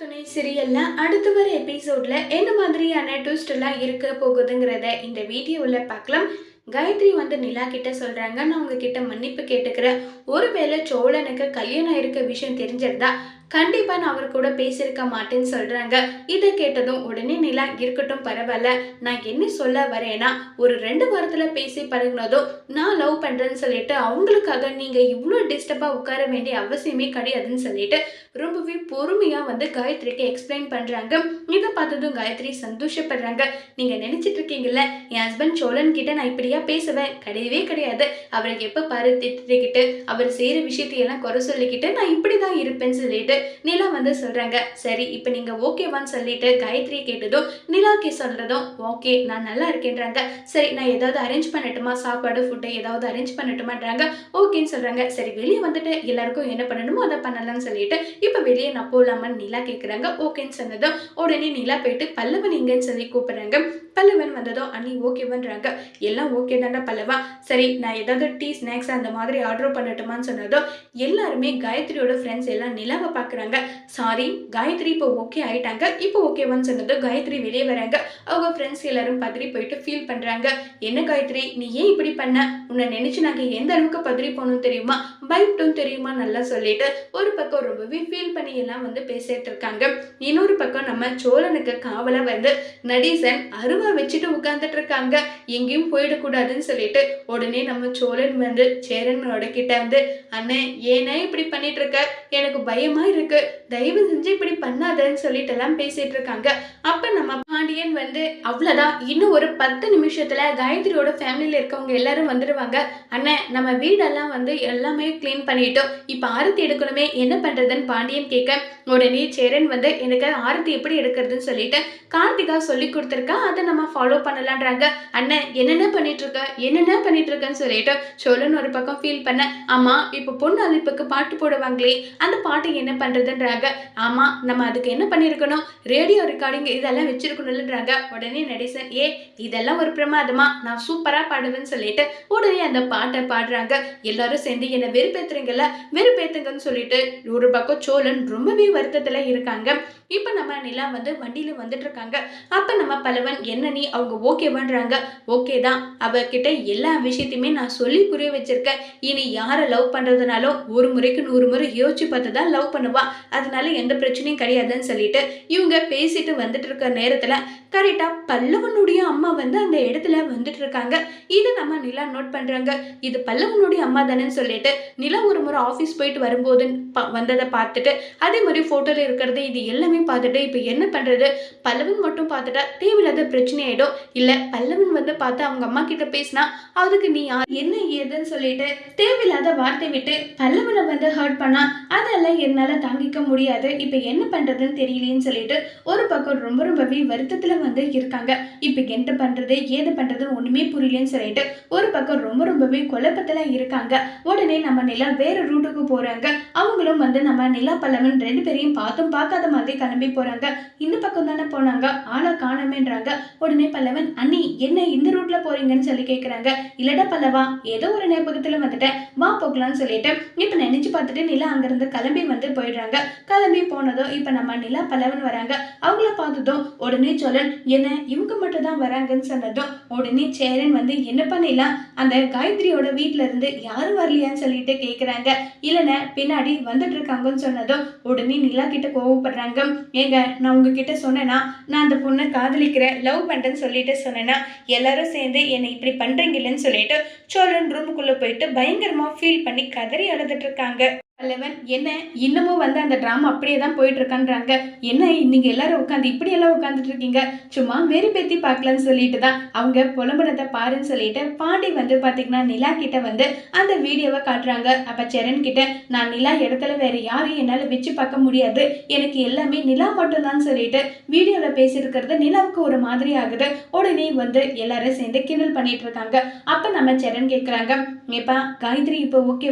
துணை சீரியல்ல அடுத்து வர எபிசோட்ல என்ன மாதிரியான ட்விஸ்ட் எல்லாம் இருக்க போகுதுங்கிறத இந்த வீடியோவில் பார்க்கலாம். காயத்ரி வந்து நிலா கிட்ட சொல்றாங்க. நான் உங்ககிட்ட மன்னிப்பு கேட்டுக்கிறேன். ஒருவேளை சோழனுக்கு கல்யாணம் இருக்க விஷயம் தெரிஞ்சிருந்தா கண்டிப்பா நான் அவர் கூட பேசியிருக்க மாட்டேன்னு சொல்றாங்க. இதை கேட்டதும் உடனே நிலா இருக்கட்டும் பரவாயில்ல. நான் என்ன சொல்ல வரேன்னா ஒரு ரெண்டு வாரத்துல பேசி பழகினதும் நான் லவ் பண்றேன்னு சொல்லிட்டு அவங்களுக்காக நீங்க இவ்வளோ டிஸ்டர்பா உட்கார வேண்டிய அவசியமே கிடையாதுன்னு சொல்லிட்டு ரொம்பவே பொறுமையா வந்து காயத்ரிக்கு எக்ஸ்பிளைன் பண்றாங்க. இதை பார்த்ததும் காயத்ரி சந்தோஷப்படுறாங்க. நீங்க நினைச்சிட்டு இருக்கீங்கல்ல என் ஹஸ்பண்ட் சோழன் கிட்ட நான் இப்படியா பேசுவேன்? கிடையவே கிடையாது. அவருக்கு எப்ப பாரு திட்டிக்கிட்டு அவர் செய்யற விஷயத்தையெல்லாம் குறை சொல்லிக்கிட்டு நான் இப்படிதான் இருப்பேன்னு சொல்லிட்டு நிலா வந்து சொல்கிறாங்க சரி இப்போ நீங்கள் ஓகேவான்னு சொல்லிட்டு காயத்ரி கேட்டதும் நிலாக்கு சொல்கிறதும் ஓகே நான் நல்லா இருக்கேன்றாங்க. சரி நான் ஏதாவது அரேஞ்ச் பண்ணட்டுமா? சாப்பாடு ஃபுட்டு ஏதாவது அரேஞ்ச் பண்ணட்டுமான்றாங்க. ஓகேன்னு சொல்கிறாங்க சரி வெளியே வந்துட்டு எல்லாருக்கும் என்ன பண்ணணுமோ அதை பண்ணலாம்னு சொல்லிட்டு இப்போ வெளியே நான் போகலாமான்னு நிலா கேட்குறாங்க ஓகேன்னு சொன்னதும் உடனே நிலா போயிட்டு பல்லவன் எங்கன்னு சொல்லி கூப்பிட்றாங்க. பல்லவன் வந்ததும் அண்ணி ஓகேவன்றாங்க எல்லாம் ஓகே தாண்டா பல்லவா? சரி நான் ஏதாவது டீ ஸ்நாக்ஸ் அந்த மாதிரி ஆர்டர் பண்ணட்டுமான்னு சொன்னதும் எல்லாருமே காயத்ரியோட ஃப்ரெண்ட்ஸ் எல்லாம் நிலாவை பார்க்குறாங்க சாரி காயத்ரி இப்போ ஓகே ஆயிட்டாங்க. இப்போ ஓகேவான்னு சொன்னதும் காயத்ரி வெளியே வராங்க. அவங்க ஃப்ரெண்ட்ஸ் எல்லாரும் பதறி போயிட்டு ஃபீல் பண்ணுறாங்க என்ன காயத்ரி நீ ஏன் இப்படி பண்ண? உன்னை நினைச்சு நாங்கள் எந்த அளவுக்கு பதறி போகணும் தெரியுமா? பயப்பட்டும் தெரியுமா? நல்லா சொல்லிட்டு ஒரு பக்கம் ரொம்பவே ஃபீல் பண்ணி எல்லாம் வந்து பேசிட்டு இருக்காங்க. இன்னொரு பக்கம் நம்ம சோழனுக்கு காவலா வந்து நடீசன் அருவா வச்சுட்டு உட்கார்ந்துட்டு இருக்காங்க. எங்கேயும் போயிடக்கூடாதுன்னு சொல்லிட்டு உடனே நம்ம சோழன் வந்து சேரனோட கிட்ட வந்து அண்ணே ஏன்னா இப்படி பண்ணிட்டு இருக்க? எனக்கு பயமா இருக்கு. தயவு செஞ்சு இப்படி பண்ணாதன்னு சொல்லிட்டு எல்லாம் பேசிட்டு இருக்காங்க. அப்ப நம்ம பாண்டியன் வந்து அவ்வளவுதான். இன்னும் ஒரு பத்து நிமிஷத்துல காயத்ரியோட ஃபேமிலியில இருக்கவங்க எல்லாரும் வந்துடுவாங்க அண்ணன் நம்ம வீடெல்லாம் வந்து எல்லாமே க்ளீன் பண்ணிட்டோம். இப்போ ஆரத்தி எடுக்கணுமே என்ன பண்ணுறதுன்னு பாண்டியன் கேட்க உடனே சேரன் வந்து எனக்கு ஆரத்தி எப்படி எடுக்கிறதுன்னு சொல்லிட்டு கார்த்திகா சொல்லி கொடுத்துருக்கா அதை நம்ம ஃபாலோ பண்ணலான்றாங்க. அண்ணன் என்னென்ன பண்ணிட்டு இருக்க என்னென்ன பண்ணிட்டு இருக்கன்னு சொல்லிட்டு சோழன் ஒரு பக்கம் ஃபீல் பண்ண ஆமா இப்போ பொண்ணு அழைப்புக்கு பாட்டு போடுவாங்களே அந்த பாட்டு என்ன பண்றதுன்றாங்க. ஆமா நம்ம அதுக்கு என்ன பண்ணியிருக்கணும் ரேடியோ ரெக்கார்டிங் இதெல்லாம் வச்சிருக்கணும்ன்றாங்க உடனே நடேசன் ஏ இதெல்லாம் ஒரு பிரமாதமா நான் சூப்பரா பாடுவேன்னு சொல்லிட்டு உடனே அந்த பாட்டை பாடுறாங்க. எல்லாரும் சேர்ந்து என்னை வெறுப்பேத்துறீங்கல்ல? வெறுப்பேத்துங்கன்னு சொல்லிட்டு ஒரு பக்கம் சோழன் ரொம்பவே வருத்தத்தில் இருக்காங்க. இப்போ நம்ம நிலா வந்து வண்டியில் வந்துட்டு இருக்காங்க. அப்போ நம்ம பலவன் என்ன நீ அவங்க ஓகேவான்றாங்க. ஓகே தான். அவகிட்ட எல்லா விஷயத்தையுமே நான் சொல்லி புரிய வச்சிருக்கேன். இனி யாரை லவ் பண்ணுறதுனாலும் ஒரு முறைக்கு நூறு முறை யோசிச்சு பார்த்து தான் லவ் பண்ணுவா. அதனால எந்த பிரச்சனையும் கிடையாதுன்னு சொல்லிட்டு இவங்க பேசிட்டு வந்துட்டு இருக்க நேரத்தில் கரெக்டாக பல்லவனுடைய அம்மா வந்து அந்த இடத்துல வந்துட்டு இருக்காங்க இது நம்ம நிலா நோட் பண்ணுறாங்க இது பல்லவனுடைய அம்மா தானேன்னு சொல்லிட்டு நிலா ஒரு முறை ஆஃபீஸ் போயிட்டு வரும்போது பா- வந்ததை பார்த்துட்டு அதே மாதிரி ஃபோட்டோவில் இருக்கிறது இது எல்லாமே பார்த்துட்டு இப்போ என்ன பண்ணுறது பல்லவன் மட்டும் பார்த்துட்டா தேவையில்லாத பிரச்சனை ஆகிடும் இல்லை பல்லவன் வந்து பார்த்து அவங்க அம்மா கிட்ட பேசினா அதுக்கு நீ யார் என்ன ஏதுன்னு சொல்லிட்டு தேவையில்லாத வார்த்தை விட்டு பல்லவனை வந்து ஹர்ட் பண்ணா அதெல்லாம் என்னால் தாங்கிக்க முடியாது. இப்போ என்ன பண்ணுறதுன்னு தெரியலேன்னு சொல்லிட்டு ஒரு பக்கம் ரொம்ப ரொம்பவே வருத்தத்தில் வந்து இருக்காங்க. இப்போ என்ன பண்ணுறது ஏது பண்ணுறது ஒன்றுமே புரியலன்னு சொல்லிட்டு ஒரு பக்கம் ரொம்ப ரொம்பவே குழப்பத்தில் இருக்காங்க. உடனே நம்ம நிலா வேறு ரூட்டுக்கு போகிறாங்க அவங்களும் வந்து நம்ம நிலா பல்லவன் ரெண்டு பேரையும் பார்த்தும் பார்க்காத மாதிரி கிளம்பி போகிறாங்க இந்த பக்கம் தானே போனாங்க. ஆளை காணமேன்றாங்க. உடனே பல்லவன் அண்ணி என்ன இந்த ரூட்ல போறீங்கன்னு சொல்லி கேட்குறாங்க இல்லடா பல்லவா ஏதோ ஒரு நேபகத்தில் வந்துட்டேன். வா போகலான்னு சொல்லிட்டு இப்போ நினைச்சு பார்த்துட்டு நிலா அங்கேருந்து கிளம்பி வந்து போயிடுறாங்க. கிளம்பி போனதும் இப்போ நம்ம நிலா பல்லவன் வராங்க. அவங்கள பார்த்ததும் உடனே சோழன் என்ன இவங்க மட்டும் தான் வராங்கன்னு சொன்னதும் உடனே சேரன் வந்து என்ன பண்ணிடலாம் அந்த காயத்ரியோட வீட்டில இருந்து யாரும் வரலையான்னு சொல்லிட்டு கேட்குறாங்க இல்லைண்ணே பின்னாடி வந்துட்டு இருக்காங்கன்னு சொன்னதும் உடனே நிலா கிட்ட கோவப்படுறாங்க. ஏங்க நான் உங்ககிட்ட சொன்னேன்னா நான் அந்த பொண்ணை காதலிக்கிறேன் லவ் பண்ணுறேன்னு சொல்லிட்டு சொன்னேன்னா எல்லாரும் சேர்ந்து என்னை இப்படி பண்றீங்கல்லன்னு சொல்லிட்டு சோழன் ரூமுக்குள்ளே போயிட்டு பயங்கரமாக ஃபீல் பண்ணி கதறி அழுதுட்டு இருக்காங்க. லெவன் என்ன? இன்னமும் வந்து அந்த ட்ராமா அப்படியே தான் போயிட்டு இருக்கான்றாங்க என்ன நீங்கள் எல்லாரும் உட்காந்து இப்படி எல்லாம் உட்காந்துட்டு இருக்கீங்க சும்மா வெறுப்பேத்தி பார்க்கலாம்னு சொல்லிட்டு தான் அவங்க புலம்புனதை பாருன்னு சொல்லிட்டு பாண்டி வந்து பார்த்தீங்கன்னா நிலா கிட்ட வந்து அந்த வீடியோவை காட்டுறாங்க. அப்போ சரண் கிட்ட நான் நிலா இடத்துல வேற யாரையும் என்னால் வச்சு பார்க்க முடியாது. எனக்கு எல்லாமே நிலா மட்டும்தான் சொல்லிட்டு வீடியோவில் பேசியிருக்கிறது நிலாவுக்கு ஒரு மாதிரி ஆகுது. உடனே வந்து எல்லாரும் சேர்ந்து கிண்டல் பண்ணிட்டு இருக்காங்க அப்போ நம்ம சரண் கேட்குறாங்க ஏப்பா காயத்ரி இப்போ ஓகே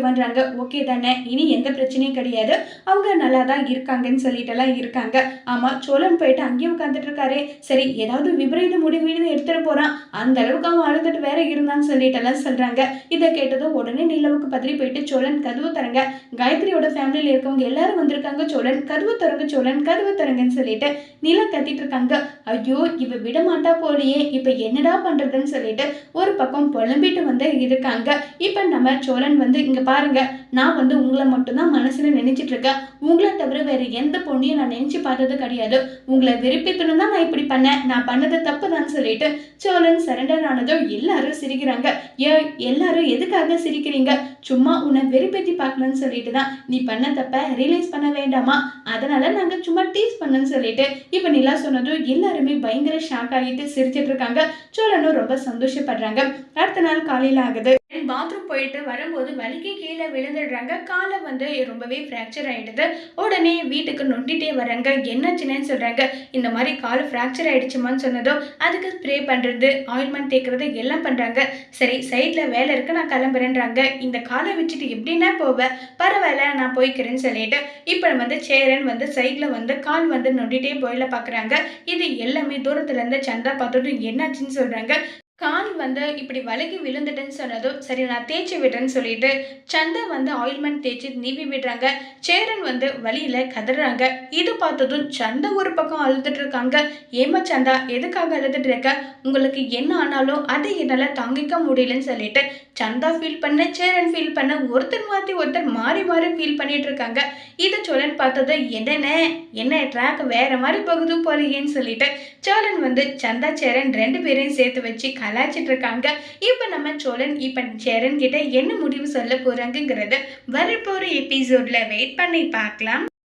ஓகே தானே. இனி எந்த பிரச்சனையும் கிடையாது. அவங்க நல்லா தான் இருக்காங்கன்னு சொல்லிட்டுலாம் இருக்காங்க. ஆமா சோழன் போயிட்டு அங்கேயும் உட்காந்துட்டு இருக்காரு சரி ஏதாவது விபரீத முடிவுன்னு எடுத்துட்டு போறான். அந்த அளவுக்கு அவன் அழுதுட்டு வேற இருந்தான்னு சொல்லிட்டு எல்லாம் சொல்றாங்க. இதை கேட்டதும் உடனே நிலவுக்கு பதறி போயிட்டு சோழன் கதவு தரங்க காயத்ரியோட ஃபேமிலியில இருக்கவங்க எல்லாரும் வந்திருக்காங்க. சோழன் கதவு தரங்க சோழன் கதவு தரங்கன்னு சொல்லிட்டு நிலா கத்திட்டு இருக்காங்க. ஐயோ இவ விட மாட்டா போலியே. இப்ப என்னடா பண்றதுன்னு சொல்லிட்டு ஒரு பக்கம் புலம்பிட்டு வந்து இருக்காங்க. இப்ப நம்ம சோழன் வந்து இங்க பாருங்க நான் வந்து உங்களை மட்டும் மட்டும்தான் மனசில் நினைச்சிட்டு இருக்கேன் உங்களை தவிர வேறு எந்த பொண்ணையும் நான் நினச்சி பார்த்தது கிடையாது. உங்களை வெறுப்பித்தணும் தான் நான் இப்படி பண்ணேன். நான் பண்ணது தப்பு தான் சொல்லிட்டு சோழன் சரண்டர் ஆனதும் எல்லாரும் சிரிக்கிறாங்க. ஏ எல்லாரும் எதுக்காக சிரிக்கிறீங்க? சும்மா உன்னை வெறுப்பேற்றி பார்க்கணும்னு சொல்லிட்டு தான். நீ பண்ண தப்ப ரியலைஸ் பண்ண வேண்டாமா? அதனால நாங்கள் சும்மா டீஸ் பண்ணன்னு சொல்லிட்டு இப்போ நிலா சொன்னதும் எல்லாருமே பயங்கர ஷாக் ஆகிட்டு சிரிச்சிட்டு இருக்காங்க. சோழனும் ரொம்ப சந்தோஷப்படுறாங்க. அடுத்த நாள் காலையில் ஆகுது. பாத்ரூம் போயிட்டு வரும்போது வலிக்கு கீழே விழுந்துடுறாங்க. காலை வந்து ரொம்பவே ஃப்ராக்சர் ஆகிடுது உடனே வீட்டுக்கு நொண்டிட்டே வராங்க என்னச்சுன்னு சொல்கிறாங்க இந்த மாதிரி கால் ஃப்ராக்சர் ஆகிடுச்சுமான்னு சொன்னதோ அதுக்கு ஸ்ப்ரே பண்ணுறது ஆயில்மெண்ட் தேய்க்கிறது எல்லாம் பண்ணுறாங்க சரி சைட்டில் வேலை இருக்கு நான் கிளம்புறேன்றாங்க. இந்த காலை வச்சுட்டு எப்படின்னா போவேன் பரவாயில்ல நான் போய்க்கிறேன்னு சொல்லிட்டு இப்போ வந்து சேரன் வந்து சைடில் வந்து கால் வந்து நொண்டிட்டே போயில பார்க்குறாங்க இது எல்லாமே தூரத்துலேருந்து சந்தா பார்த்ததும் என்னாச்சுன்னு சொல்கிறாங்க கால் வந்து இப்படி வழுகி விழுந்துட்டேன்னு சொன்னதும் சரி நான் தேய்ச்சி விடுறேன்னு சொல்லிட்டு சந்தா வந்து ஆயில்மெண்ட் தேய்ச்சி நீவி விடுறாங்க. சேரன் வந்து வழியில் கதறாங்க. இது பார்த்ததும் சந்தா ஒரு பக்கம் அழுதுட்டு இருக்காங்க. ஏமா சந்தா எதுக்காக அழுதுட்டு இருக்க? உங்களுக்கு என்ன ஆனாலும் அதை என்னால் தாங்கிக்க முடியலன்னு சொல்லிட்டு சந்தா ஃபீல் பண்ண சேரன் ஃபீல் பண்ண ஒருத்தர் மாற்றி ஒருத்தர் மாறி மாறி ஃபீல் பண்ணிட்டு இருக்காங்க. இதை சோழன் பார்த்தது என்னென்ன என்ன ட்ராக் வேற மாதிரி போகுது போலீங்கன்னு சொல்லிட்டு சோழன் வந்து சந்தா சேரன் ரெண்டு பேரையும் சேர்த்து வச்சு கலாச்சிட்டு இருக்காங்க இப்போ நம்ம சோழன் இப்போ சேரன் கிட்ட என்ன முடிவு சொல்ல போகிறாங்கங்கிறத வரப்போகிற எபிசோடில் வெயிட் பண்ணி பார்க்கலாம்.